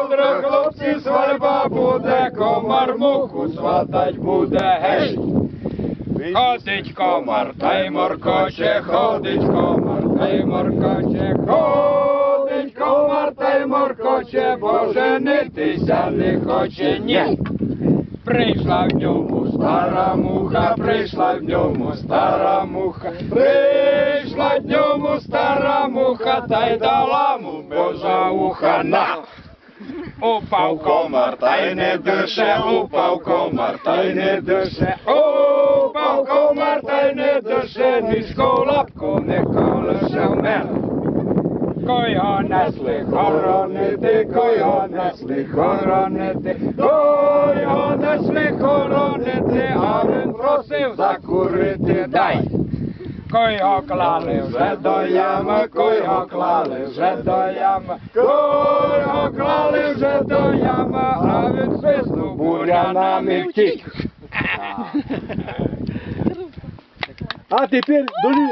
ковдра, хлопці, свадьба буде, комар муху сватать буде, гей! Ходить комар, та й моркоче, ходить комар, та й моркоче, ходить комар, та й моркоче, бо женитися не хоче, ні. Прийшла в ньому стара муха, прийшла в ньому стара муха, прийшла в ньому стара муха, та й дала му божа уха на. Упав комар, та й не дише, упав комар, та й не дише, упав комар, та й не дише, низько лапку не колеше в мене. Кого несли хоронити, кого несли хоронити, кого несли хоронити, а він просив закурити, дай. Кого клали вже до ями, кого клали вже до ями, кого клали вже до яма, а він свиснув бурянами втік. А тепер долі.